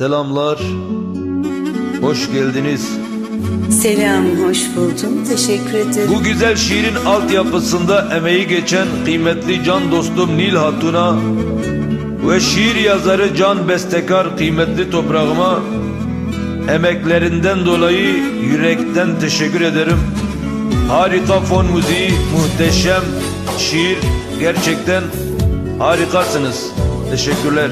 Selamlar. Hoş geldiniz. Selam, hoş buldum. Teşekkür ederim. Bu güzel şiirin altyapısında emeği geçen kıymetli can dostum Nil Hatun'a ve şiir yazarı Can Bestekar kıymetli toprağıma emeklerinden dolayı yürekten teşekkür ederim. Harika fon müziği, muhteşem şiir gerçekten harikasınız. Teşekkürler.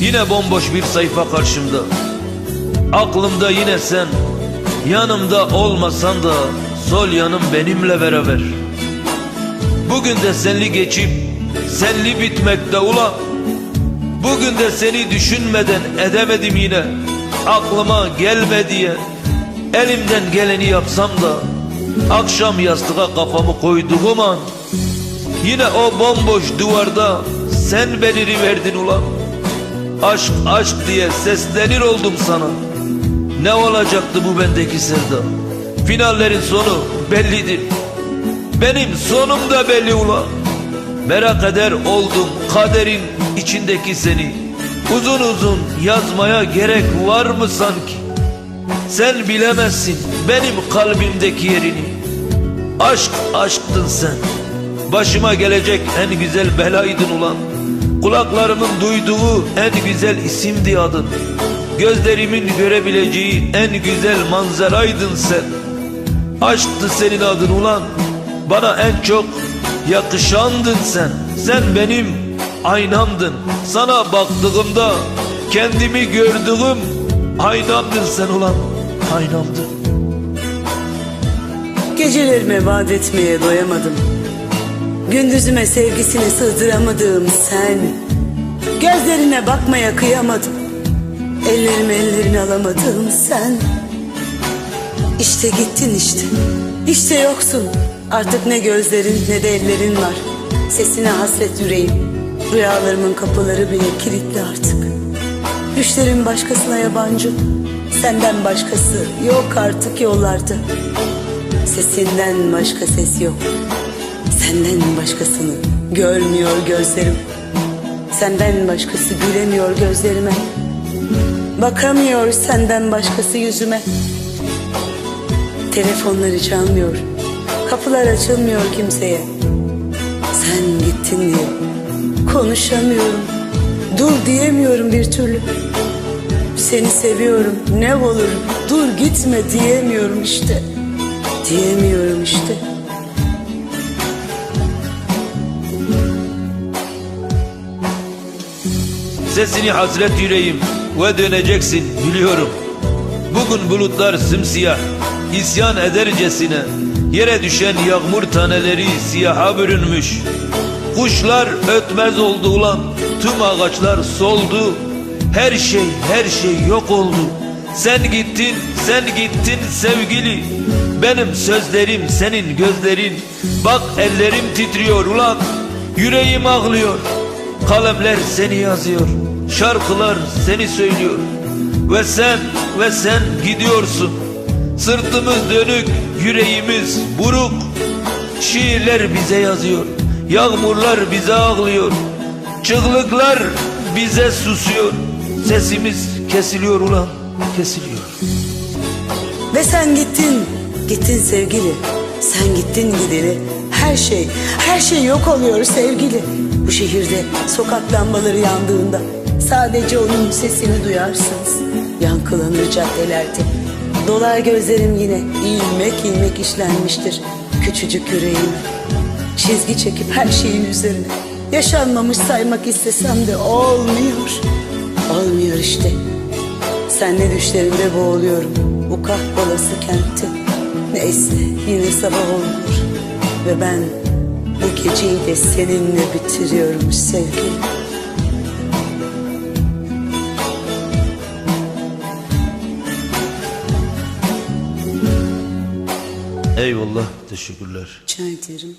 Yine bomboş bir sayfa karşımda. Aklımda yine sen Yanımda olmasan da Sol yanım benimle beraber. Bugün de senli geçip Senli bitmekte ulan Bugün de seni düşünmeden edemedim yine. Aklıma gelme diye Elimden geleni yapsam da Akşam yastığa kafamı koyduğum an Yine o bomboş duvarda Sen beliri verdin ulan Aşk aşk diye seslenir oldum sana. Ne olacaktı bu bendeki sevda? Finallerin sonu bellidir. Benim sonum da belli ula Merak eder oldum kaderin içindeki seni. Uzun uzun yazmaya gerek var mı sanki? Sen bilemezsin benim kalbimdeki yerini. Aşk aşktın sen. Başıma gelecek en güzel belaydın ulan Kulaklarımın duyduğu en güzel isimdi adın. Gözlerimin görebileceği en güzel manzaraydın sen. Aşktı senin adın ulan Bana en çok yakışandın sen. Sen benim aynamdın Sana baktığımda kendimi gördüğüm aynamdın sen ulan Aynamdın. Gecelerime vaat etmeye doyamadım. Gündüzüme sevgisini sığdıramadığım sen. Gözlerine bakmaya kıyamadım. Ellerime ellerini alamadığım sen. İşte gittin işte. İşte yoksun. Artık ne gözlerin ne de ellerin var. Sesine hasret yüreğim. Rüyalarımın kapıları bile kilitli artık. Düşlerim başkasına yabancı. Senden başkası yok artık yollarda. Sesinden başka ses yok. Senden başkasını görmüyor gözlerim. Senden başkası gülemiyor gözlerime. Bakamıyor senden başkası yüzüme. Telefonları çalmıyor. Kapılar açılmıyor kimseye. Sen gittin diye konuşamıyorum. Dur diyemiyorum bir türlü. Seni seviyorum ne olur dur gitme diyemiyorum işte. Diyemiyorum işte. Sesini hasret yüreğim ve döneceksin biliyorum. Bugün bulutlar simsiyah isyan edercesine Yere düşen yağmur taneleri siyaha bürünmüş. Kuşlar ötmez oldu ulan Tüm ağaçlar soldu. Her şey her şey yok oldu. Sen gittin sen gittin sevgili. Benim sözlerim senin gözlerin. Bak ellerim titriyor ulan Yüreğim ağlıyor. Kalemler seni yazıyor Şarkılar seni söylüyor Ve sen ve sen gidiyorsun Sırtımız dönük yüreğimiz buruk Şiirler bize yazıyor Yağmurlar bize ağlıyor Çığlıklar bize susuyor Sesimiz kesiliyor ulan kesiliyor Ve sen gittin, gittin sevgili. Sen gittin gideli. Her şey, her şey yok oluyor sevgili. Bu şehirde sokak lambaları yandığında sadece onun sesini duyarsınız. Yankılanır caddelerde. Dolar gözlerim yine ilmek ilmek işlenmiştir küçücük yüreğime. Çizgi çekip her şeyin üzerine. Yaşanmamış saymak istesem de olmuyor. Olmuyor işte. Senle düşlerimde boğuluyorum bu kahbolası kentte. Neyse yine sabah olur ve ben bu geceyi de seninle bitiriyorum sevgilim. Eyvallah teşekkürler Rica ederim.